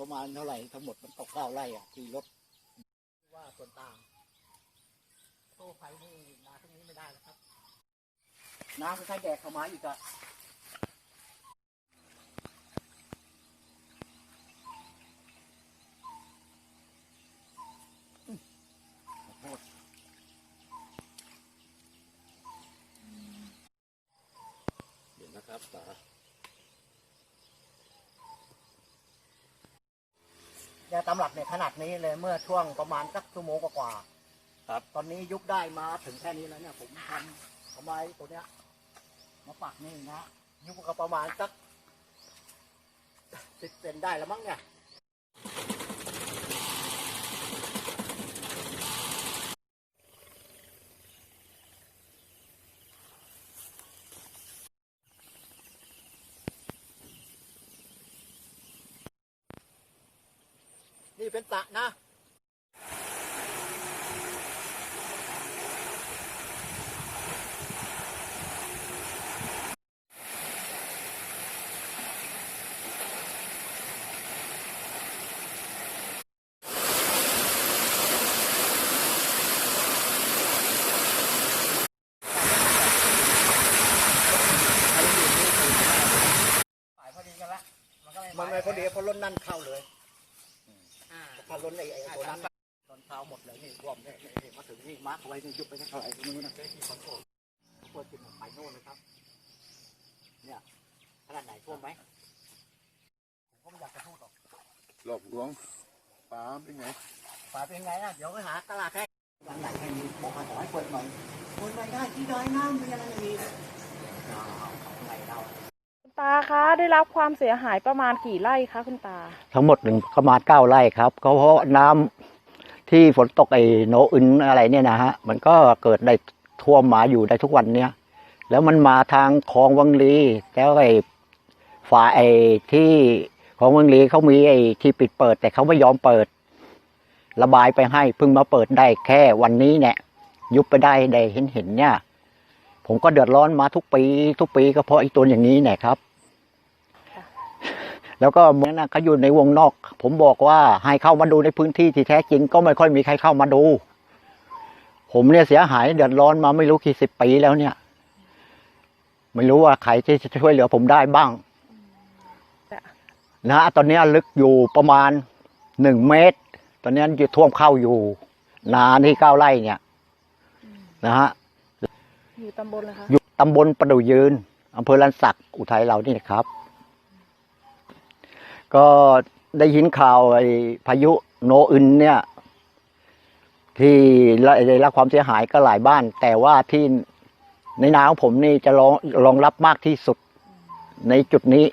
ประมาณเท่าไหร่ทั้งหมดมันตกเก้าไร่อะที่รถว่าส่วนต่างโซ่ไฟนี่นาตรงนี้ไม่ได้แล้วครับ น้ำมันใช้แดกเข้ามาอีกอะอืมขอโทษเดี๋ยวนะครับตา ยาตำรับเนี่ยขนาดนี้เลยเมื่อช่วงประมาณสักชั่วโมงกว่าๆครับ ตอนนี้ยุบได้มาถึงแค่นี้แล้วเนี่ย ผมทำเอาไม้ตัวเนี้ยมาปักนี่นะยุบก็ประมาณสักสิบเซนได้แล้วมั้งเนี่ย นี่เป็นสระนะฝ่ายพอดีกันละมันก็ไม่มันไม่พอดีเพราะล้นนั่นเข้าเลยอ่า ถ้าล้นไอ้ไอ้ตัวนั้นตอนเช้าหมดเลยนี่รวมเนี่ยนี่นี่มาถึงนี่มาร์กเอาไว้นี่ยุบไปเท่าไหร่ตรงนู้นนะที่ขนส่งเปิดกินไปโน่นเลยครับ เนี่ยขนาดไหนท่วมไหมผมก็ไม่อยากจะพูดหรอกหลอกลวงปลาเป็นไงฝาเป็นไงอะเดี๋ยวไปหาตลาดแค่วันไหนให้มีบอกมาขอให้เปิดหน่อยเปิดไม่ได้ที่ใดน้ำมีอะไรอีกอ้าวเอาไงเรา ตาคะได้รับความเสียหายประมาณกี่ไร่คะคุณตา ทั้งหมดหนึ่งประมาณเก้าไร่ครับเพราะน้ำที่ฝนตกไอ้โนอึนอะไรเนี่ยนะฮะมันก็เกิดได้ท่วมมาอยู่ได้ทุกวันเนี่ย แล้วมันมาทางคลองวังลีแล้วไอ้ฝาไอ้ที่คลองวังลีเขามีไอ้ที่ปิดเปิด แต่เขาไม่ยอมเปิด ระบายไปให้เพิ่งมาเปิดได้แค่วันนี้เนี่ย ยุบไปได้ได้เห็นเห็นเนี่ย ผมก็เดือดร้อนมาทุกปี ทุกปีก็เพราะไอ้ตัวอย่างนี้เนี่ยครับ แล้วก็เมื่อนั้นเขาอยู่ในวงนอก ผมบอกว่าให้เข้ามาดูในพื้นที่ที่แท้จริง ก็ไม่ค่อยมีใครเข้ามาดู ผมเนี่ยเสียหายเดือดร้อนมาไม่รู้กี่สิบปีแล้วเนี่ย ไม่รู้ว่าใครที่จะช่วยเหลือผมได้บ้างจ้ะนะฮะตอนนี้ลึกอยู่ประมาณหนึ่งเมตร ตอนนี้อยู่ท่วมเข้าอยู่ นาที่เก้าไร่เนี่ยนะฮะอยู่ตำบลเลยคะอยู่ตำบลประดูยืนอำเภอลันสักอุทัยเรานี่นะครับ ก็ได้ยินข่าวไอ้พายุโนอึนเนี่ย ที่ได้รับความเสียหายก็หลายบ้าน แต่ว่าที่ในนาของผมนี่จะรองรองรับมากที่สุดในจุดนี้